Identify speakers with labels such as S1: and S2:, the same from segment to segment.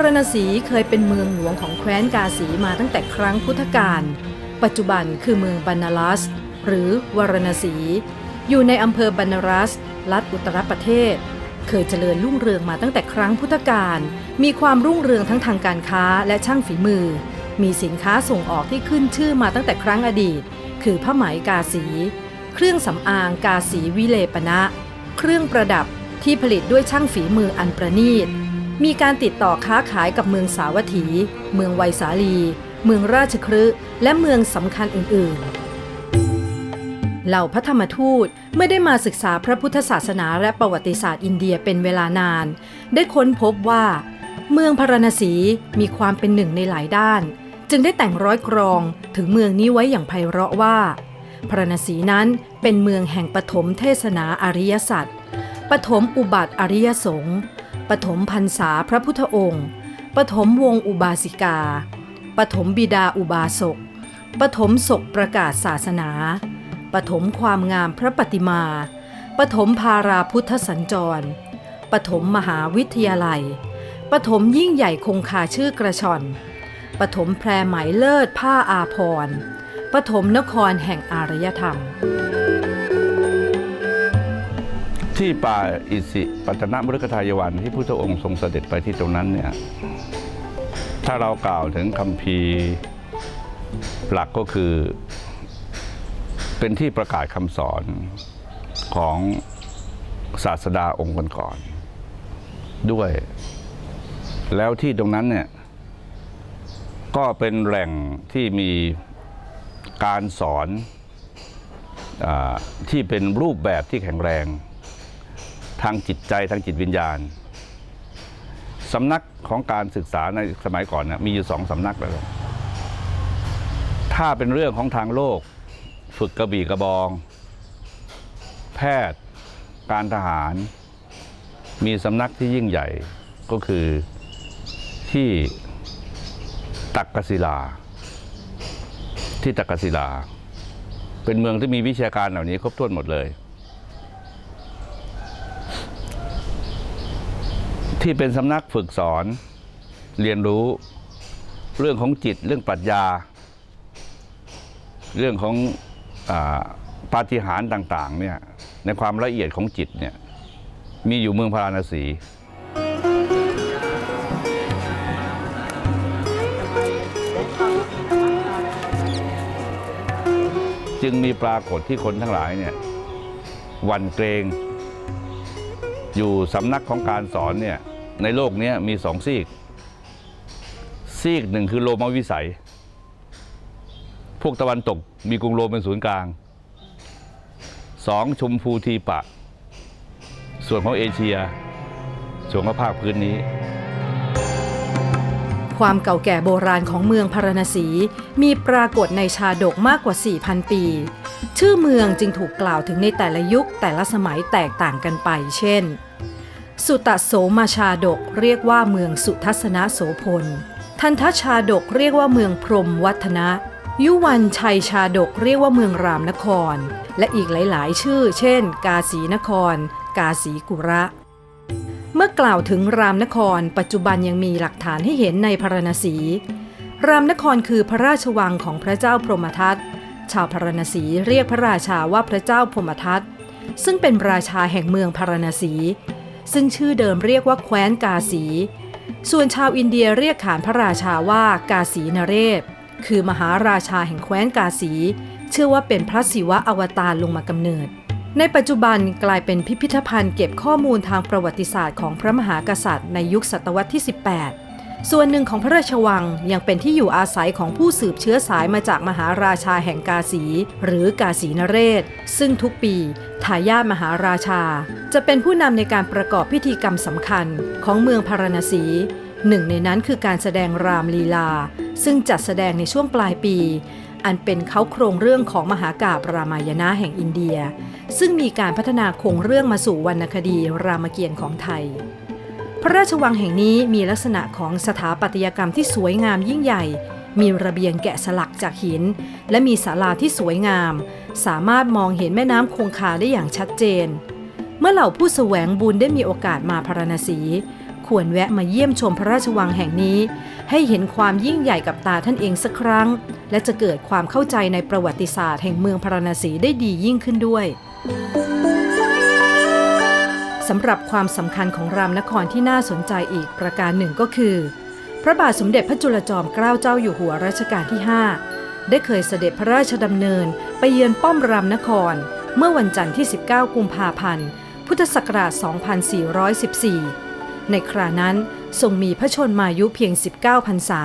S1: ารณสีเคยเป็นเมืองหลวงของแคว้นกาสีมาตั้งแต่ครั้งพุทธกาล ปัจจุบันคือเมืองบานารัส หรือวารณสี อยู่ในอำเภอบานารัส รัฐอุตรประเทศ เคยเจริญรุ่งเรืองมาตั้งแต่ครั้งพุทธกาล มีความรุ่งเรืองทั้งทางการค้าและช่างฝีมือ มีสินค้าส่งออกที่ขึ้นชื่อมาตั้งแต่ครั้งอดีต คือผ้าไหมกาสี เครื่องสำอางกาสีวิเลปนะ เครื่องประดับที่ผลิตด้วยช่างฝีมืออันประณีต มีการติดต่อค้าขายกับเมืองสาวัตถี เมืองไวยสาลี เมืองราชครืและเมืองสำคัญอื่นๆ เหล่าพระธรรมทูตเมื่อได้มาศึกษาพระพุทธศาสนาและประวัติศาสตร์อินเดียเป็นเวลานาน ได้ค้นพบว่า เมืองพาราณสีมีความเป็นหนึ่งในหลายด้าน จึงได้แต่งร้อยกรองถึงเมืองนี้ไว้อย่างไพเราะว่าพาราณสีนั้นเป็นเมืองแห่งปฐมเทศนาอริยสัจปฐมอุบัติอริยสงฆ์ ปฐมพรรษาพระพุทธองค์ปฐมวงอุบาสิกาปฐมบิดาอุบาสกปฐมศกประกาศศาสนาปฐมความงามพระปฏิมาปฐมภาราพุทธสัญจรปฐมมหาวิทยาลัยปฐมยิ่งใหญ่คงคาชื่อกระชอนปฐมแพรไหมเลิศผ้าอาพรปฐมนครแห่งอารยธรรม
S2: ที่ป่าอิสิปัตนมฤคทายวันที่พุทธองค์ทรงเสด็จไปที่ตรงนั้นเนี่ยถ้าเรากล่าวถึงคำพีหลักก็คือ เป็นที่ประกาศคำสอนของศาสดาองค์ก่อนๆด้วย แล้วที่ตรงนั้นเนี่ยก็เป็นแหล่งที่มีการสอนอที่เป็นรูปแบบที่แข็งแรง ทางจิตใจทางจิตวิญญาณสำนักของการศึกษาในสมัยก่อนนะมีอยู่สองสำนักแล้วถ้าเป็นเรื่องของทางโลก ฝึกกระบี่กระบอง แพทย์ การทหาร มีสำนักที่ยิ่งใหญ่ก็คือที่ตักกศิลา ที่ตักกศิลา เป็นเมืองที่มีวิชาการเหล่านี้ครบถ้วนหมดเลย ที่เป็นสำนักฝึกสอน เรียนรู้เรื่องของจิตเรื่องปรัชญา เรื่องของอปาฏิหาริย์ต่างๆเนี่ยในความละเอียดของจิตเนี่ยมีอยู่เมืองพาราณสีจึงมีปรากฏที่คนทั้งหลายเนี่ยวันเกรง อยู่สำนักของการสอนเนี่ย ในโลกนี้มีสองซีก ซีกหนึ่งคือโรมวิสัย พวกตะวันตกมีกรุงโรมเป็นศูนย์กลางสองชมพูทีปะ ส่วนของเอเชีย ส่วนของภาคพื้นนี้
S1: ความเก่าแก่โบราณของเมืองพาราณสี มีปรากฏในชาดกมากกว่า 4,000 ปี ชื่อเมืองจึงถูกกล่าวถึงในแต่ละยุคแต่ละสมัยแตกต่างกันไป เช่น สุตโสมาชาดกเรียกว่าเมืองสุทัศนโสพล ทันทชาดกเรียกว่าเมืองพรมวัฒนะ ยุวันชัยชาดกเรียกว่าเมืองรามนคร และอีกหลาย ๆ ชื่อ เช่น กาสีนคร กาสีกุระ เมื่อกล่าวถึงรามนคร ปัจจุบันยังมีหลักฐานให้เห็นในพารณสี รามนครคือพระราชวังของพระเจ้าพรหมทัต ชาวพารณสีเรียกพระราชาว่าพระเจ้าพรหมทัต ซึ่งเป็นราชาแห่งเมืองพารณสี ซึ่งชื่อเดิมเรียกว่าแคว้นกาสี ส่วนชาวอินเดียเรียกขานพระราชาว่ากาสีนเรศคือมหาราชาแห่งแคว้นกาสี เชื่อว่าเป็นพระศิวะอวตารลงมากำเนิด ในปัจจุบันกลายเป็นพิพิธภัณฑ์เก็บข้อมูลทางประวัติศาสตร์ของพระมหากษัตริย์ในยุคศตวรรษที่ 18 ส่วนหนึ่งของพระราชวังยังเป็นที่อยู่อาศัยของผู้สืบเชื้อสายมาจากมหาราชาแห่งกาสีหรือกาสีนเรศ ซึ่งทุกปีทายาทมหาราชา จะเป็นผู้นำในการประกอบพิธีกรรมสำคัญของเมืองพาราณสี หนึ่งในนั้นคือการแสดงรามลีลา ซึ่งจัดแสดงในช่วงปลายปี อันเป็นเขาโครงเรื่องของมหากาบรามายณะแห่งอินเดีย ซึ่งมีการพัฒนาโครงเรื่องมาสู่วรรณคดีรามเกียรติ์ของไทย พระราชวังแห่งนี้มีลักษณะของสถาปัตยกรรมที่สวยงามยิ่งใหญ่ มีระเบียงแกะสลักจากหิน และมีศาลาที่สวยงาม สามารถมองเห็นแม่น้ำคงคาได้อย่างชัดเจน เมื่อเหล่าผู้แสวงบุญได้มีโอกาสมาพาราณสีคควรแวะมาเยี่ยมชมพระราชวังแห่งนี้ ให้เห็นความยิ่งใหญ่กับตาท่านเองสักครั้ง และจะเกิดความเข้าใจในประวัติศาสตร์แห่งเมืองพาราณสีได้ดียิ่งขึ้นด้วย สำหรับความสำคัญของรามนครที่น่าสนใจอีกประการหนึ่งก็คือ พระบาทสมเด็จพระจุลจอมเกล้าเจ้าอยู่หัวรัชกาลที่ 5 ได้เคยเสด็จพระราชดำเนินไปเยือนป้อมรามนคร เมื่อวันจันทร์ที่ 19 กุมภาพันธ์ พุทธศักราช 2414 ในครานั้นทรงมีพระชนมายุเพียง 19 พรรษา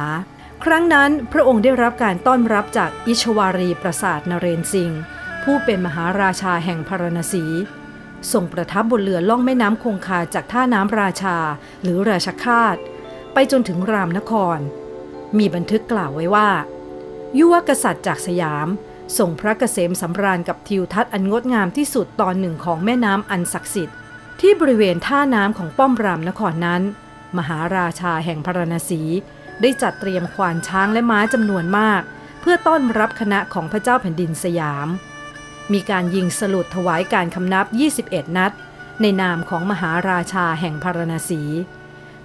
S1: ครั้งนั้นพระองค์ได้รับการต้อนรับจากอิชวารีปราสาทนเรนสิงห์ผู้เป็นมหาราชาแห่งพาราณสี ทรงประทับบนเรือล่องแม่น้ำคงคาจากท่าน้ำราชา หรือราชคาตไปจนถึงรามนคร มีบันทึกกล่าวไว้ว่า ยุวกษัตริย์จากสยามส่งพระเกษมสำราญกับทิวทัศน์อันงดงามที่สุดตอนหนึ่งของแม่น้ำอันศักดิ์สิทธิ์ ที่บริเวณท่าน้ำของป้อมรามนครนั้น มหาราชาแห่งพราณสีได้จัดเตรียมควานช้างและม้าจำนวนมาก เพื่อต้อนรับคณะของพระเจ้าแผ่นดินสยาม มีการยิงสลุดถวายการคำนับ 21 นัด ในนามของมหาราชาแห่งพาราณสี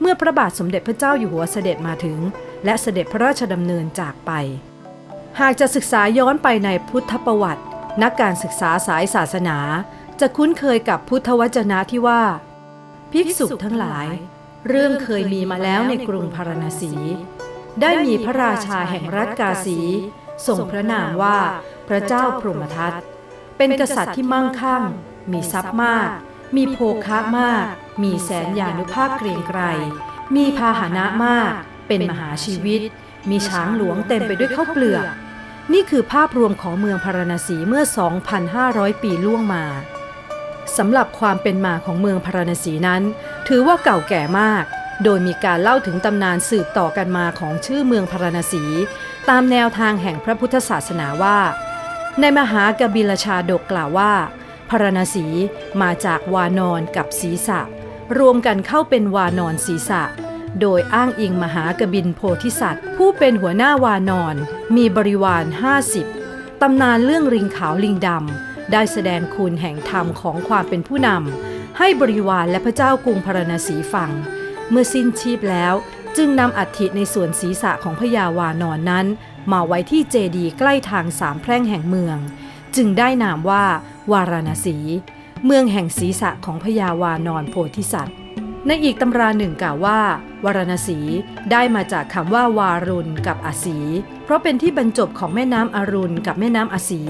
S1: เมื่อพระบาทสมเด็จพระเจ้าอยู่หัวเสด็จมาถึง และเสด็จพระราชดำเนินจากไป หากจะศึกษาย้อนไปในพุทธประวัติ นักการศึกษาสายศาสนา จะคุ้นเคยกับพุทธวจนะที่ว่า ภิกษุทั้งหลาย เรื่องเคยมีมาแล้วในกรุงพาราณสี ได้มีพระราชาแห่งรัฐกาสีส่งพระนามว่าพระเจ้าพรหมทัต เป็นกษัตริย์ที่มั่งคั่ง มีทรัพย์มาก มีโภคะมาก มีแสนยานุภาพเกรียงไกร มีพาหนะมาก เป็นมหาชีวิต มีช้างหลวงเต็มไปด้วยข้าวเปลือก นี่คือภาพรวมของเมืองพาราณสีเมื่อ 2,500 ปีล่วงมาสำหรับความเป็นมาของเมืองพาราณสีนั้น ถือว่าเก่าแก่มาก โดยมีการเล่าถึงตำนานสืบต่อกันมาของชื่อเมืองพาราณสี ตามแนวทางแห่งพระพุทธศาสนาว่า ในมหากบิลชาดกกล่าวว่า พรณสีมาจากวานอนกับศีรษะรวมกันเข้าเป็นวานอนศีรษะโดยอ้างอิงมหากบินโพธิสัตว์ ผู้เป็นหัวหน้าวานอน มีบริวาร 50 ตำนานเรื่องริงขาวลิงดำ ได้แสดงคุณแห่งธรรมของความเป็นผู้นำ ให้บริวารและพระเจ้ากรุงพรณสีฟัง เมื่อสิ้นชีพแล้วจึงนำอัฐิในส่วนศีรษะของพญาวานอนนั้น มาไว้ที่เจดีใกล้ทางสามแพร่งแห่งเมือง จึงได้นามว่า วาราณสี เมืองแห่งศีรษะของพญาวานอนโพธิสัตว์ ในอีกตำราหนึ่งกล่าวว่า วารณสีได้มาจากคำว่าวารุณกับอสี เพราะเป็นที่บรรจบของแม่น้ำอรุณกับแม่น้ำอสี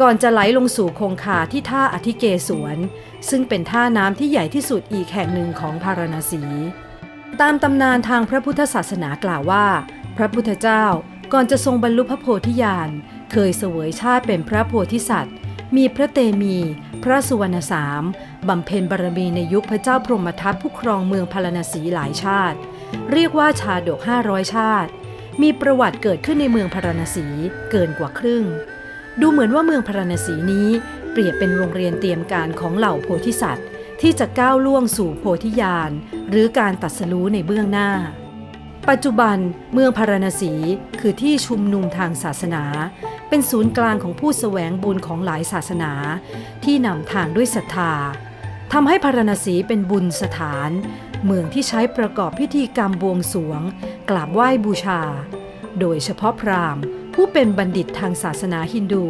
S1: ก่อนจะไหลลงสู่คงคาที่ท่าอธิเกสวนซึ่งเป็นท่าน้ำที่ใหญ่ที่สุดอีกแห่งหนึ่งของพาราณสีตามตำนานทางพระพุทธศาสนากล่าวว่า พระพุทธเจ้า ก่อนจะทรงบรรลุพระโพธิญาณ เคยเสวยชาติเป็นพระโพธิสัตว์ มีพระเตมี พระสุวรรณสามบำเพ็ญบารมีในยุคพระเจ้าพรหมทัตผู้ครองเมืองพาราณสีหลายชาติ เรียกว่าชาดก 500 ชาติ มีประวัติเกิดขึ้นในเมืองพาราณสีเกินกว่าครึ่ง ดูเหมือนว่าเมืองพาราณสีนี้เปรียบเป็นโรงเรียนเตรียมการของเหล่าโพธิสัตว์ ที่จะก้าวล่วงสู่โพธิญาณหรือการตัดสรู้ในเบื้องหน้า ปัจจุบันเมืองพาราณสีคือที่ชุมนุมทางศาสนา เป็นศูนย์กลางของผู้แสวงบุญของหลายศาสนา ที่นำทางด้วยศรัทธาทำให้พาราณสีเป็นบุญสถาน เมืองที่ใช้ประกอบพิธีกรรมบวงสรวง กราบไหว้บูชา โดยเฉพาะพราหมณ์ ผู้เป็นบัณฑิตทางศาสนาฮินดู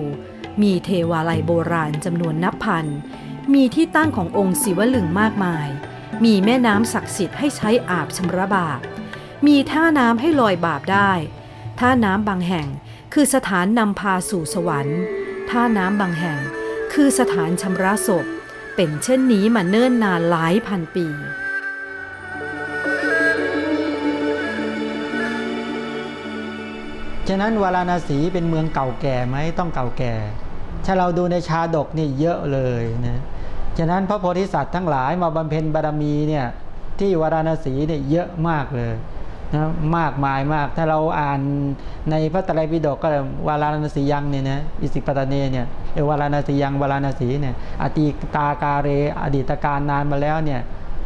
S1: มีเทวาลัยโบราณจำนวนนับพัน มีที่ตั้งขององค์ศิวลึงมากมาย มีแม่น้ำศักดิ์สิทธิ์ให้ใช้อาบชำระบาป มีท่าน้ำให้ลอยบาปได้ ท่าน้ำบางแห่งคือสถานนำพาสู่สวรรค์ ท่าน้ำบางแห่งคือสถานชำระศพ เป็นเช่นนี้มาเนิ่นนานหลายพันปี
S3: ฉะนั้นวาราณสีเป็นเมืองเก่าแก่ไหมต้องเก่าแก่ ถ้าเราดูในชาดกนี่เยอะเลยนะฉะนั้นพระโพธิสัตว์ทั้งหลายมาบำเพ็ญบารมีเนี่ยที่วาราณสีเนี่ยเยอะมากเลย นะมากมายมาก ถ้าเราอ่านในพระไตรปิฎกก็วาราณสียังเนี่ยนะอิสิปตะเนเนี่ยเอวาราณสียังวาราณสีเนี่ยอติตาการเรอดีตการนานมาแล้วเนี่ย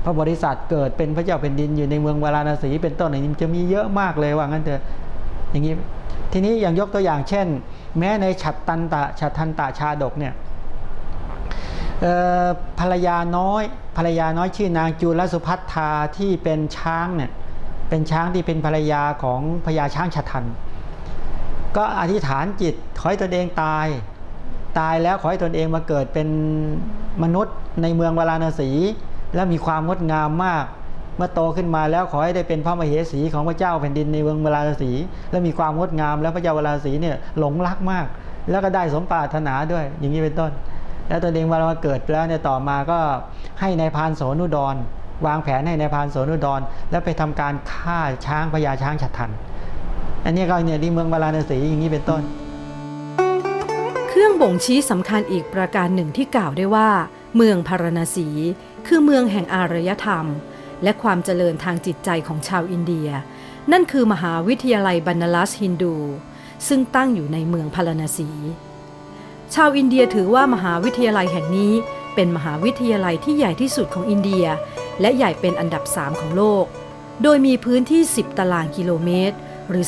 S3: พระโพธิสัตว์เกิดเป็นพระเจ้าแผ่นดินอยู่ในเมืองวาราณสีเป็นต้นอย่างนี้จะมีเยอะมากเลยว่างั้นเถอะอย่างนี้ทีนี้อย่างยกตัวอย่างเช่น แม้ในฉัตตันตะฉัตทันตะชาดกเนี่ยภรรยาน้อยภรรยาน้อยชื่อนางจุลสุพัฒนาที่เป็นช้างเนี่ย เป็นช้างที่เป็นภรรยาของพญาช้างชะทัน ก็อธิษฐานจิตขอให้ตนเองตาย ตายแล้วขอให้ตนเองมาเกิดเป็นมนุษย์ในเมืองวาราณสีและมีความงดงามมาก เมื่อโตขึ้นมาแล้วขอให้ได้เป็นพระมเหสีของพระเจ้าแผ่นดินในเมืองวาราณสีและมีความงดงามแล้วพระเจ้าวาราณสีเนี่ยหลงรักมาก แล้วก็ได้สมปรารถนาด้วย อย่างนี้เป็นต้น แล้วตนเองมามาเกิดแล้วเนี่ยต่อมาก็ให้ในายพานโสนุดร วางแผนให้ในพานโสนุดร แล้วไปทำการฆ่าช้างพญาช้างฉัตรทัน อันนี้ก็เนี่ยที่เมืองวาราณสีอย่างนี้เป็นต้น
S1: เครื่องบ่งชี้สำคัญอีกประการหนึ่งที่กล่าวได้ว่า เมืองพาราณสี คือเมืองแห่งอารยธรรม และความเจริญทางจิตใจของชาวอินเดีย นั่นคือมหาวิทยาลัยบันนาลัสฮินดู ซึ่งตั้งอยู่ในเมืองพาราณสี ชาวอินเดียถือว่ามหาวิทยาลัยแห่งนี้เป็นมหาวิทยาลัยที่ใหญ่ที่สุดของอินเดีย และใหญ่เป็นอันดับ 3 ของโลก โดยมีพื้นที่ 10 ตารางกิโลเมตร หรือ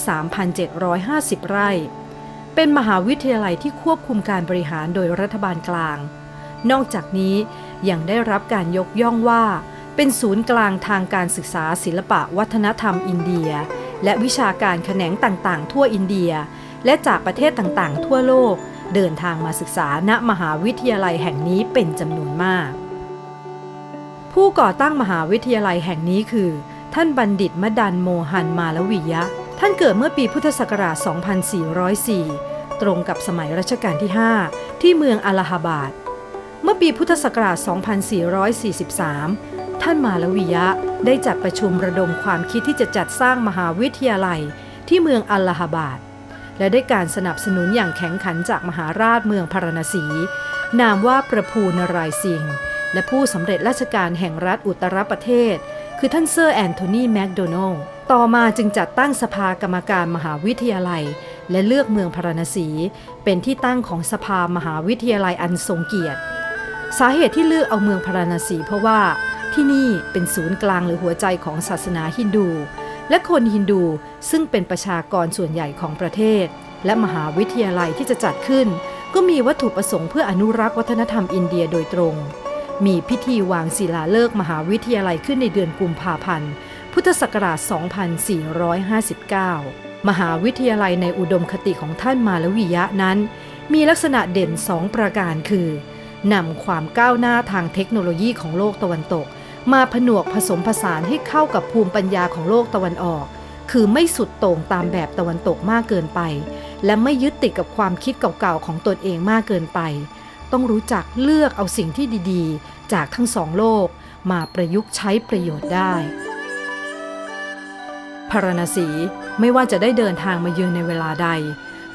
S1: 3,750 ไร่ เป็นมหาวิทยาลัยที่ควบคุมการบริหารโดยรัฐบาลกลาง นอกจากนี้ยังได้รับการยกย่องว่า เป็นศูนย์กลางทางการศึกษาศิลปะวัฒนธรรมอินเดีย และวิชาการแขนงต่างๆ ทั่วอินเดีย และจากประเทศต่างๆ ทั่วโลก เดินทางมาศึกษาณมหาวิทยาลัยแห่งนี้เป็นจำนวนมาก ผู้ก่อตั้งมหาวิทยาลัยแห่งนี้คือ ท่านบัณฑิตมดันโมหันมาลวิยะ ท่านเกิดเมื่อปีพุทธศักราช 2404 ตรงกับสมัยรัชกาลที่ 5 ที่เมืองอาลาฮาบาดเมื่อปีพุทธศักราช 2443 ท่านมาลวิยะได้จัดประชุมระดมความคิดที่จะจัดสร้างมหาวิทยาลัยที่เมืองอัลลาฮาบาดและได้การสนับสนุนอย่างแข็งขันจากมหาราชเมืองพาราณสี นามว่าประภูนรายสิงห์ และผู้สำเร็จราชการแห่งรัฐอุตรประเทศ คือท่านเซอร์แอนโทนีแมคโดนัลต่อมาจึงจัดตั้งสภากรรมการมหาวิทยาลัย และเลือกเมืองพาราณสี เป็นที่ตั้งของสภามหาวิทยาลัยอันทรงเกียรติ สาเหตุที่เลือกเอาเมืองพาราณสีเพราะว่าที่นี่เป็นศูนย์กลางหรือหัวใจของศาสนาฮินดู และคนฮินดูซึ่งเป็นประชากรส่วนใหญ่ของประเทศ และมหาวิทยาลัยที่จะจัดขึ้น ก็มีวัตถุประสงค์เพื่ออนุรักษ์วัฒนธรรมอินเดียโดยตรง มีพิธีวางศิลาฤกษ์มหาวิทยาลัยขึ้นในเดือนกุมภาพันธ์ พุทธศักราช 2459 มหาวิทยาลัยในอุดมคติของท่านมาลวิยะนั้น มีลักษณะเด่นสองประการคือนำความก้าวหน้าทางเทคโนโลยีของโลกตะวันตก มาผนวกผสมผสานให้เข้ากับภูมิปัญญาของโลกตะวันออก คือไม่สุดโต่งตามแบบตะวันตกมากเกินไป และไม่ยึดติดกับความคิดเก่าๆของตนเองมากเกินไป ต้องรู้จักเลือกเอาสิ่งที่ดีๆ จากทั้งสองโลกมาประยุกต์ใช้ประโยชน์ได้พารณสีไม่ว่าจะได้เดินทางมาเยือนในเวลาใด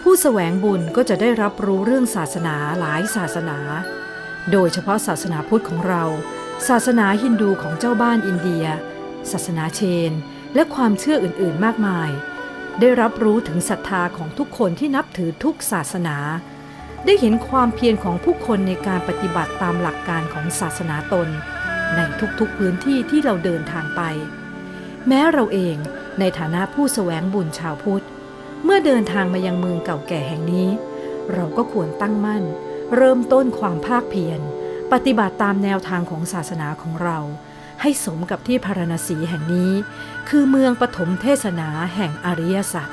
S1: ผู้แสวงบุญก็จะได้รับรู้เรื่องศาสนาหลายศาสนา โดยเฉพาะศาสนาพุทธของเรา ศาสนาฮินดูของเจ้าบ้านอินเดีย ศาสนาเชน และความเชื่ออื่นๆมากมาย ได้รับรู้ถึงศรัทธาของทุกคนที่นับถือทุกศาสนา ได้เห็นความเพียรของผู้คนในการปฏิบัติตามหลักการของศาสนาตน ในทุกๆพื้นที่ที่เราเดินทางไป แม้เราเองในฐานะผู้แสวงบุญชาวพุทธ เมื่อเดินทางมายังเมืองเก่าแก่แห่งนี้ เราก็ควรตั้งมั่น เริ่มต้นความภาคเพียรปฏิบัติตามแนวทางของศาสนาของเรา ให้สมกับที่พารณสีแห่งนี้ คือเมืองปฐมเทศนาแห่งอริยสัจ